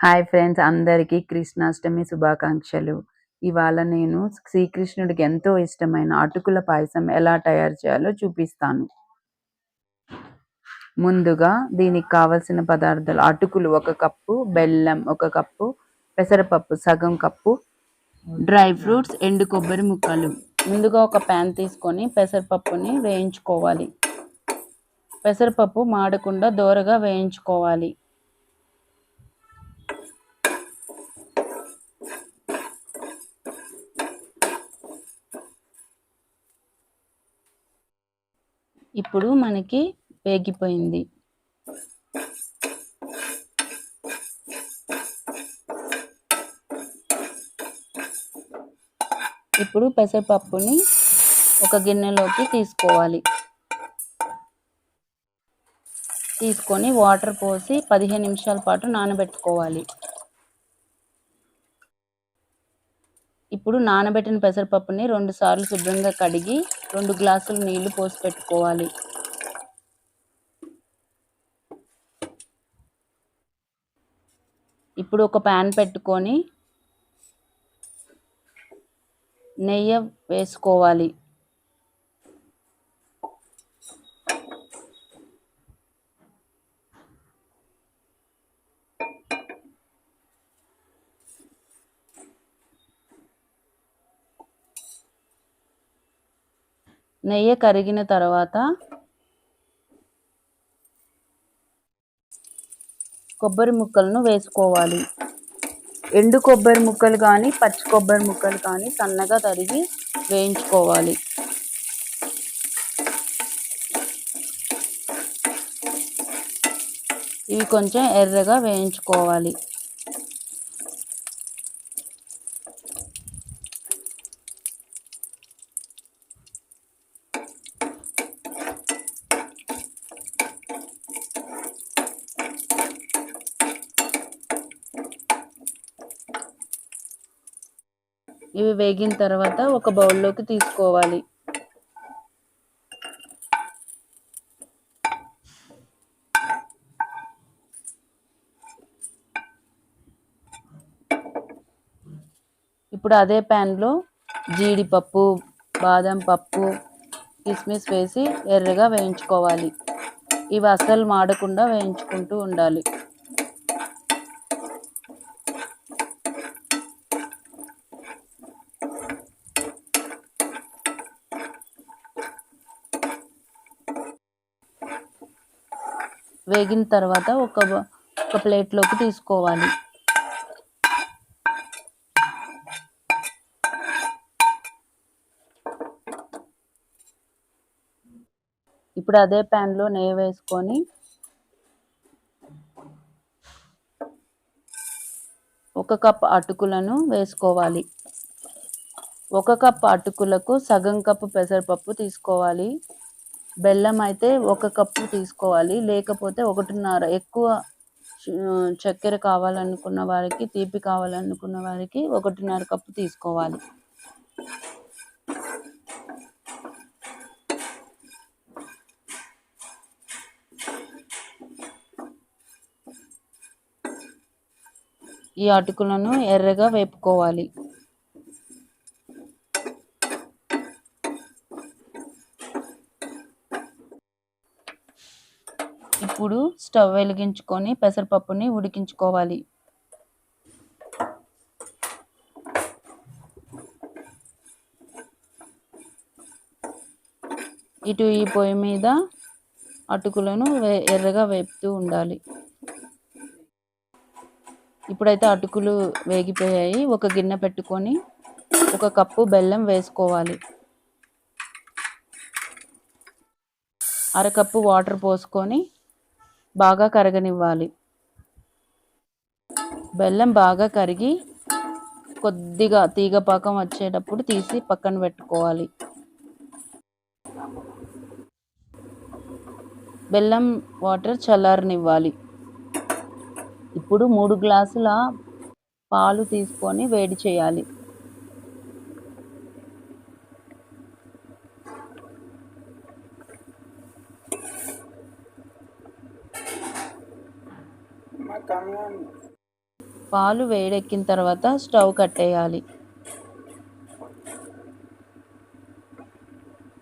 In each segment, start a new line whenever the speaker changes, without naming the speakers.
Hi friends అందరికీ కృష్ణాష్టమి శుభాకాంక్షలు. ఇవాళ నేను శ్రీకృష్ణుడికి ఎంతో ఇష్టమైన అటుకుల పాయసం ఎలా తయారు చేయాలో చూపిస్తాను. ముందుగా దీనికి కావలసిన పదార్థాలు అటుకులు ఒక కప్పు బెల్లం ఒక కప్పు పెసరపప్పు సగం కప్పు డ్రై ఫ్రూట్స్ ఎండు కొబ్బరి ముక్కలు. ముందుగా ఒక ప్యాన్ తీసుకొని పెసరపప్పుని వేయించుకోవాలి. పెసరపప్పు మాడకుండా దోరగా వేయించుకోవాలి. ఇప్పుడు మనకి వేగిపోయింది. ఇప్పుడు పెసరపప్పుని ఒక గిన్నెలోకి తీసుకోవాలి. తీసుకొని వాటర్ పోసి పదిహేను నిమిషాల పాటు నానబెట్టుకోవాలి. ఇప్పుడు నానబెట్టిన పెసరపప్పుని రెండు సార్లు శుభ్రంగా కడిగి రెండు గ్లాసులు నీళ్ళు పోసి పెట్టుకోవాలి. ఇప్పుడు ఒక ప్యాన్ పెట్టుకొని నెయ్యి వేసుకోవాలి. నెయ్యి కరిగిన తర్వాత కొబ్బరి ముక్కలను వేసుకోవాలి. ఎండు కొబ్బరి ముక్కలు కానీ పచ్చి కొబ్బరి ముక్కలు కానీ సన్నగా తరిగి వేయించుకోవాలి. ఇవి కొంచెం ఎర్రగా వేయించుకోవాలి. ఇవి వేగిన తర్వాత ఒక బౌల్లోకి తీసుకోవాలి. ఇప్పుడు అదే ప్యాన్లో జీడిపప్పు బాదం పప్పు కిస్మిస్ వేసి ఎర్రగా వేయించుకోవాలి. ఇవి అస్సలు మాడకుండా వేయించుకుంటూ ఉండాలి. వేగిన తర్వాత ఒక ఒక ప్లేట్లోకి తీసుకోవాలి. ఇప్పుడు అదే ప్యాన్లో నెయ్యి వేసుకొని ఒక కప్ అటుకులను వేసుకోవాలి. ఒక కప్ అటుకులకు సగం కప్పు పెసరపప్పు తీసుకోవాలి. బెల్లం అయితే ఒక కప్పు తీసుకోవాలి. లేకపోతే ఒకటిన్నర ఎక్కువ చక్కెర కావాలనుకున్న వారికి తీపి కావాలనుకున్న వారికి ఒకటిన్నర కప్పు తీసుకోవాలి. ఈ అటుకులను ఎర్రగా వేపుకోవాలి. ఇప్పుడు స్టవ్ వెలిగించుకొని పెసరపప్పుని ఉడికించుకోవాలి. ఇటు ఈ పొయ్యి మీద అటుకులను ఎర్రగా వేపుతూ ఉండాలి. ఇప్పుడైతే అటుకులు వేగిపోయాయి. ఒక గిన్నె పెట్టుకొని ఒక కప్పు బెల్లం వేసుకోవాలి. అరకప్పు వాటర్ పోసుకొని బాగా కరగనివ్వాలి. బెల్లం బాగా కరిగి కొద్దిగా తీగ పాకం వచ్చేటప్పుడు తీసి పక్కన పెట్టుకోవాలి. బెల్లం వాటర్ చల్లారనివ్వాలి. ఇప్పుడు మూడు గ్లాసుల పాలు తీసుకొని వేడి చేయాలి. పాలు వేడెక్కిన తర్వాత స్టవ్ కట్టేయాలి.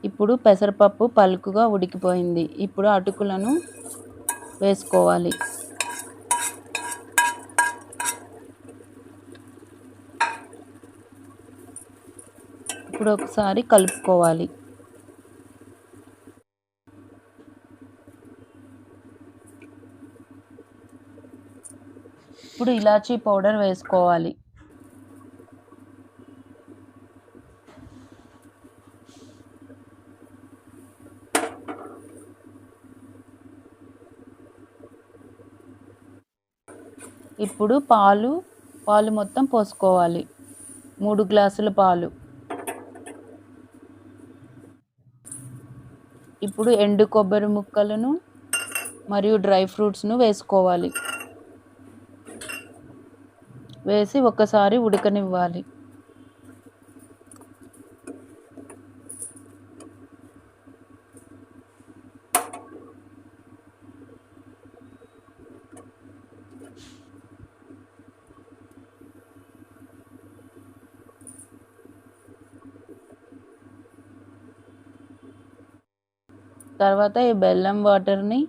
ఇప్పుడు పెసరపప్పు పలుకుగా ఉడికిపోయింది. ఇప్పుడు అటుకులను వేసుకోవాలి. ఇప్పుడు ఒకసారి కలుపుకోవాలి. ఇప్పుడు ఇలాచీ పౌడర్ వేసుకోవాలి. ఇప్పుడు పాలు పాలు మొత్తం పోసుకోవాలి. మూడు గ్లాసుల పాలు. ఇప్పుడు ఎండు కొబ్బరి ముక్కలను మరియు డ్రై ఫ్రూట్స్ను వేసుకోవాలి. వేసి ఒక్కసారి ఉడకనివ్వాలి. తర్వాత ఈ బెల్లం వాటర్ని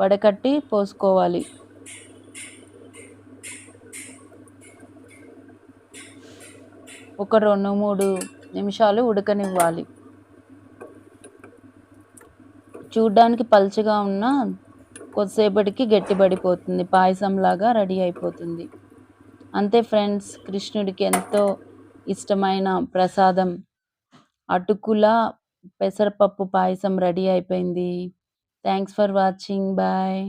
వడకట్టి పోసుకోవాలి. ఒక రెండు మూడు నిమిషాలు ఉడకనివ్వాలి. చూడ్డానికి పలుచగా ఉన్న కొద్దిసేపటికి గట్టిపడిపోతుంది. పాయసంలాగా రెడీ అయిపోతుంది. అంతే ఫ్రెండ్స్ కృష్ణుడికి ఎంతో ఇష్టమైన ప్రసాదం. అటుకుల పెసరపప్పు పాయసం రెడీ అయిపోయింది. Thanks for watching. బాయ్.